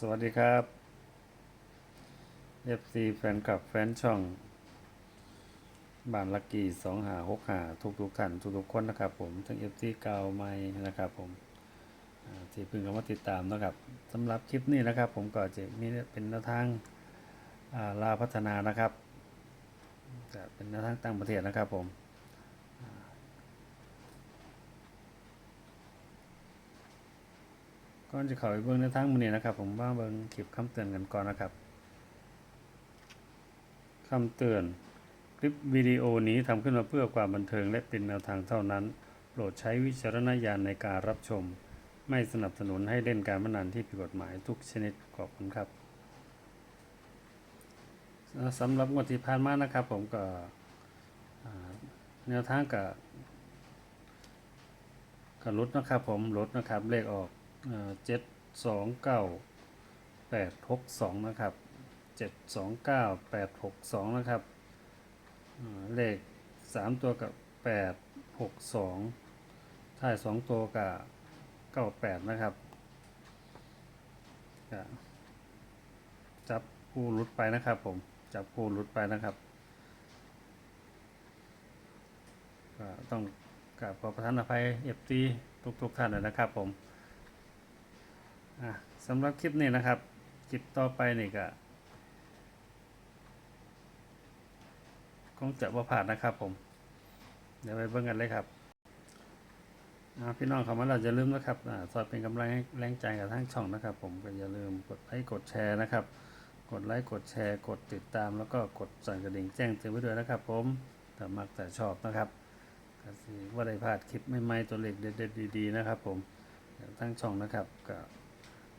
สวัสดีครับ FC แฟนคลับแฟนช่อง บ้านลักกี้สองหาหกหาทุกทุกๆท่านทุกทุกๆคนนะครับผม ทั้ง FC เก่าใหม่นะครับผมที่เพิ่งเข้ามาติดตามนะครับสำหรับคลิปนี้นะครับ ผมก็จะมีเป็นแนวทางลาพัฒนานะครับจะเป็นแนวทางต่างประเทศนะครับผม ก่อนจะเข้าไปเบิ่งในทางมือนี้นะครับ ผมว่าเบิ่งคลิปคำเตือนกันก่อนนะครับคำเตือน คลิปวิดีโอนี้ทำขึ้นมาเพื่อความบันเทิงและเป็นแนวทางเท่านั้น โปรดใช้วิจารณญาณในการรับชม ไม่สนับสนุนให้เล่นการพนันที่ผิดกฎหมายทุกชนิดขอบคุณครับสำหรับงวดที่ผ่านมานะครับ ผมก็แนวทางกับกับลดนะครับผมลดนะครับเลขออก เจ็ดสองเก้าแปดหกสองนะครับเจ็ดสองเก้าแปดหกสองนะครับอ่าเลขสามตัวกับแปดหกสองท้ายสองตัวกับเก้าแปดนะครับจับคู่หลุดไปนะครับผมจับคู่หลุดไปนะครับต้องกราบขอประทานอภัยเอฟซีทุกๆท่านเลยนะครับผม อะสำหรับคลิปนี้นะครับ คลิปต่อไปนี่ก็คงจะว่าผ่านนะครับผม เดี๋ยวไปเบิ่งกันเลยครับพี่น้องคำว่าเราจะลืมนะครับอสอดเป็นกำลังแรงใจกับทั้งช่องนะครับ ผมก็อย่าลืมกดไลค์กดแชร์นะครับ กดไลค์กดแชร์กดติดตามแล้วก็กดสั่นกระดิ่งแจ้งเตือนไว้ด้วยนะครับ ผมถ้ามักแต่ชอบนะครับก็สิว่าได้พลาดคลิปใหม่ๆตัวเล็กเด็ดๆดีๆนะครับ ผมทั้งช่องนะครับก็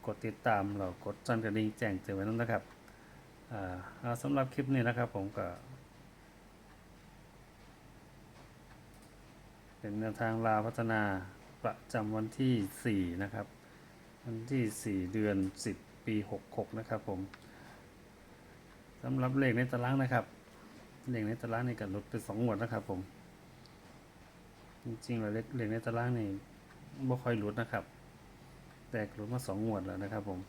กดติดตามเรากดสั่นกระดิ่งแจ้งเตือนไว้นั่นนะครับอ่อสำหรับคลิปนี้นะครับผมก็ เป็นแนวทางลาพัฒนาประจำวันที่ 4 นะครับ วันที่ 4 เดือน 10 ปี 66 นะครับผมสำหรับเลขในตารางนะครับ เลขในตารางนี่ก็ลดไปสองวดนะครับผม จริงๆแล้วเลขในตารางนี่บ่ค่อยลดนะครับ แตกหลุดมาสองงวดแล้วนะครับ ผม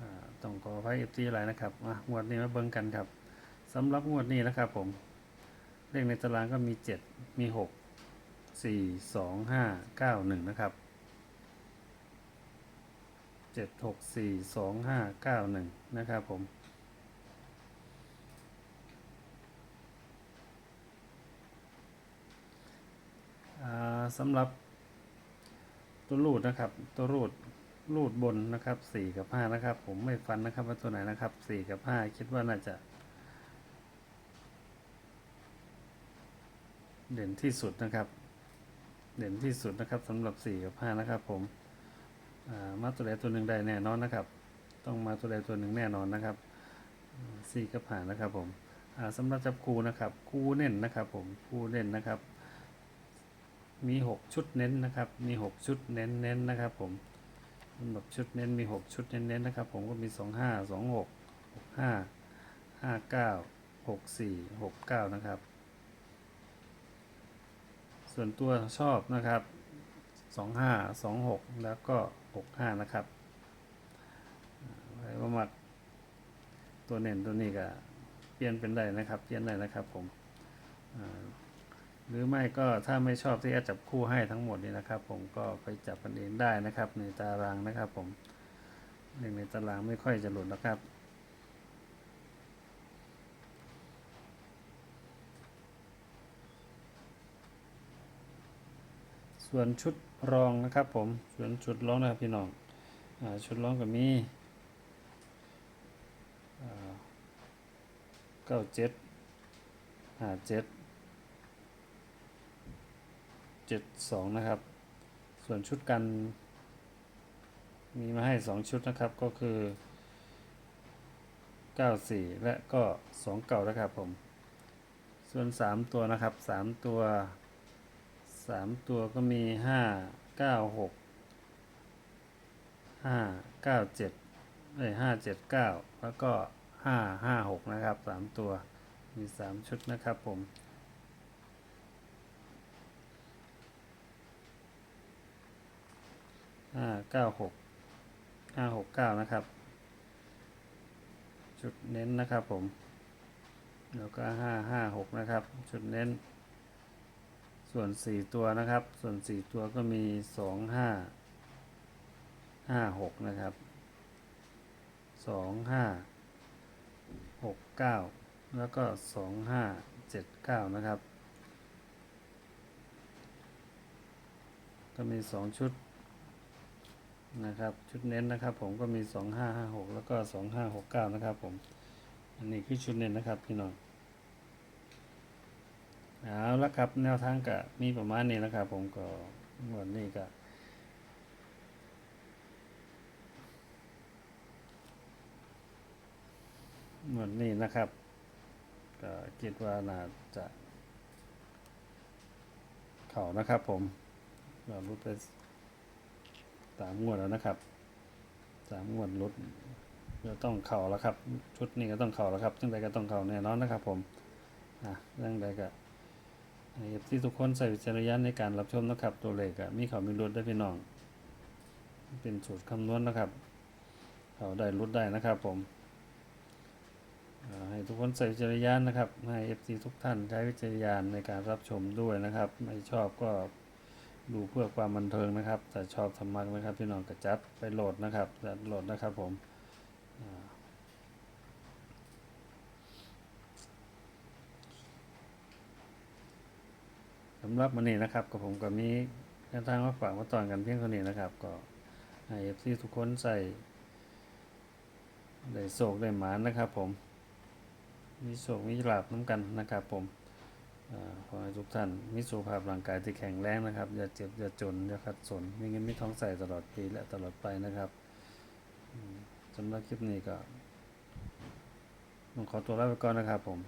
อ่าต้องขออภัยเอฟซีอะไรนะครับอะงวดนี้มาเบิ่งกันครับสำหรับงวดนี้นะครับ ผม เลขในตารางก็มีเจ็ดมีหกสี่สองห้าเก้าหนึ่งนะครับเจ็ดหกสี่สองห้าเก้าหนึ่งนะครับผมอ่าสำหรับ ตัวรูดนะครับ ตัวรูดรูดบนนะครับสี่กับห้านะครับ ผมไม่ฟันนะครับว่าตัวไหนนะครับสี่กับห้าคิดว่าน่าจะ เด่นที่สุดนะครับ เด่นที่สุดนะครับสำหรับสี่กับห้านะครับ ผมมาตัวใดตัวหนึ่งได้แน่นอนนะครับ ต้องมาตัวใดตัวหนึ่งแน่นอนนะครับสี่กับห้านะครับ ผมอ่าสำหรับจับคูนะครับ คูเน้นนะครับ ผมคูเน้นนะครับ มีหกชุดเน้นนะครับ มีหกชุดเน้นเน้นนะครับผมสำหรับชุดเน้นมีหกชุดเน้นเน้นนะครับ ผมก็มีสองห้าสองหกห้าห้าเก้าหกสี่หกเก้านะครับ ส่วนตัวชอบนะครับสองห้าสองหกแล้วก็หกห้านะครับไว้ว่ามักตัวเน้นตัวนี้ก็เปลี่ยนเป็นได้นะครับ เปลี่ยนได้นะครับผม หรือไม่ก็ถ้าไม่ชอบที่จะจับคู่ให้ทั้งหมดนี่นะครับ ผมก็ไปจับกันเองได้นะครับ ในตารางนะครับ ผมหนึ่งในตารางไม่ค่อยจะหลุดนะครับส่วนชุดรองนะครับ ผมส่วนชุดรองนะครับพี่น้องอชุดรองก็มีเก้าเจ็ดห้าเจ็ด เจ็ดสองนะครับ ส่วนชุดกัน มีมาให้สองชุดนะครับก็คือเก้าสี่และก็สองเก่านะครับผม ส่วนสามตัวนะครับสามตัวสามตัวก็มีห้าเก้าหกห้าเก้าเจ็ดเอ้ห้าเจ็ดเก้าแล้วก็ห้าห้าหกนะครับสามตัวมีสามชุดนะครับผม ห้าเก้าหกห้าหกเก้านะครับชุดเน้นนะครับผม แล้วก็ห้าห้าหกนะครับชุดเน้น ส่วนสี่ตัวนะครับ ส่วนสี่ตัวก็มีสองห้าห้าหกนะครับสองห้าหกเก้าแล้วก็สองห้าเจ็ดเก้านะครับ ก็มีสองชุด นะครับชุดเน้นนะครับผมก็มีสองห้าห้าหกแล้วก็สองห้าหกเก้านะครับผม อันนี้คือชุดเน้นนะครับพี่น้องเอาละครับแนวทางก็มีประมาณนี้นะครับผมก็วันนี้ก็วันนี้นะครับก็คิดว่าน่าจะเข่านะครับผมเรารุดไป สามงวดแล้วนะครับสามงวดรุดจะต้องเข่าแล้วครับ ชุดนี้ก็ต้องเข่าแล้วครับจังใดก็ต้องเข่าแน่นอนนะครับ ผมอะเรื่องใดก็ให้ที่ทุกคนใส่วิจารณญาณในการรับชมนะครับ ตัวเลขก็มีเข่ามีรุดได้พี่น้อง เป็นสูตรคำนวณนะครับ เข่าได้รุดได้นะครับ ผมให้ทุกคนใส่วิจารณญาณนะครับให้เอฟซีทุกท่านใช้วิจารณญาณในการรับชมด้วยนะครับ ไม่ชอบก็ ดูเพื่อความบันเทิงนะครับ แต่ชอบธรรมะนะครับพี่น้องกระจัดไปโหลดนะครับจัดโหลดนะครับผมสำหรับวันนี้นะครับกับผมก็มีแนวทางมาฝากมาตอนกันเพียงเท่านี้นะครับ ก็ให้เอฟซีทุกคนใส่ได้โศกได้หมานนะครับผม มีโศกมีลาบน้ำกันนะครับผม ขอให้ทุกท่านมีสุขภาพร่างกายที่แข็งแรงนะครับ อย่าเจ็บอย่าจนอย่าขัดสนมีเงินมีท้องใส่ตลอดปีและตลอดไปนะครับสำหรับคลิปนี้ก็ต้องขอตัวลาไปก่อนนะครับผม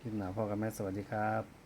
คลิปหนาพ่อกับแม่สวัสดีครับ